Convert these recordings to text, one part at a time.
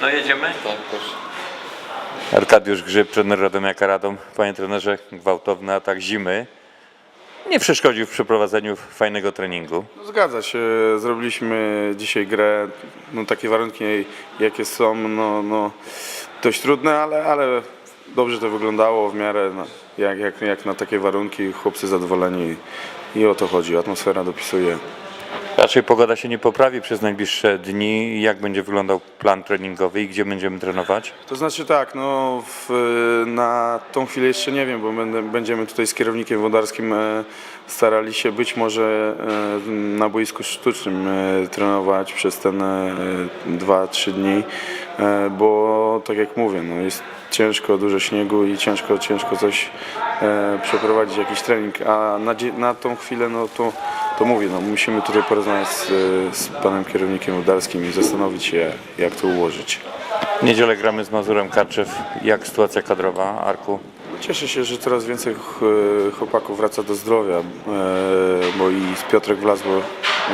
No jedziemy? Tak, proszę. Arkadiusz Grzyb, trener Radomiaka Radom. Panie trenerze, gwałtowny atak zimy. Nie przeszkodził w przeprowadzeniu fajnego treningu. No, zgadza się, zrobiliśmy dzisiaj grę, no takie warunki jakie są, no, no dość trudne, ale, ale dobrze to wyglądało w miarę no, jak, jak, jak na takie warunki, chłopcy zadowoleni i o to chodzi, atmosfera dopisuje. Raczej pogoda się nie poprawi przez najbliższe dni. Jak będzie wyglądał plan treningowy i gdzie będziemy trenować? To znaczy tak, no w, na tą chwilę jeszcze nie wiem, bo będę, będziemy tutaj z kierownikiem wodarskim e, starali się być może e, na boisku sztucznym e, trenować przez ten 2-3 dni, e, bo tak jak mówię, no jest ciężko, dużo śniegu i ciężko, ciężko coś e, przeprowadzić, jakiś trening, a na, na tą chwilę no to, to mówię, no musimy tutaj porozmawiać z, z panem kierownikiem wodarskim i zastanowić się jak to ułożyć. W niedzielę gramy z Mazurem Karczew. Jak sytuacja kadrowa, Arku? Cieszę się, że coraz więcej ch- chłopaków wraca do zdrowia, e, bo i Piotrek Wlazło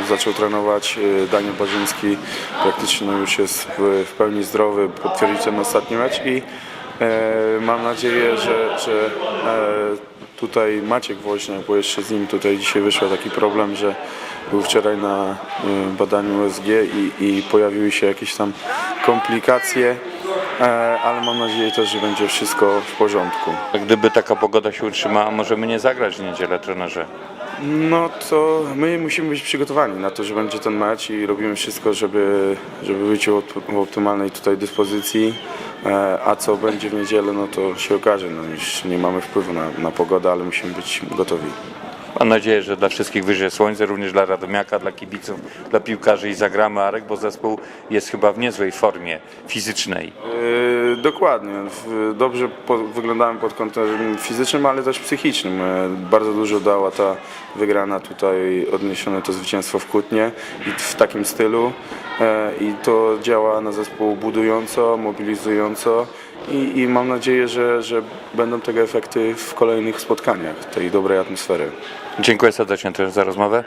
zaczął trenować, e, Daniel Barzyński praktycznie no, już jest w, w pełni zdrowy, potwierdził ten ostatni mecz i e, mam nadzieję, że, że e, tutaj Maciek Woźniak, bo jeszcze z nim tutaj dzisiaj wyszło taki problem, że był wczoraj na e, badaniu USG i, i pojawiły się jakieś tam komplikacje, e, ale mam nadzieję też, że będzie wszystko w porządku. Gdyby taka pogoda się utrzymała, możemy nie zagrać w niedzielę, trenerze. No to my musimy być przygotowani na to, że będzie ten mecz i robimy wszystko, żeby, żeby być w op- w optymalnej tutaj dyspozycji. E, A co będzie w niedzielę, no to się okaże. No już nie mamy wpływu na, na pogodę, ale musimy być gotowi. Mam nadzieję, że dla wszystkich wyjdzie słońce, również dla Radomiaka, dla kibiców, dla piłkarzy i zagramy Arek, bo zespół jest chyba w niezłej formie fizycznej. E, Dokładnie. Dobrze po, wyglądamy pod kątem fizycznym, ale też psychicznym. E, Bardzo dużo dała ta wygrana tutaj, odniesione to zwycięstwo w Kutnie i w takim stylu. E, I to działa na zespół budująco, mobilizująco i, i mam nadzieję, że, że będą tego efekty w kolejnych spotkaniach, tej dobrej atmosfery. Dziękuję serdecznie też za rozmowę.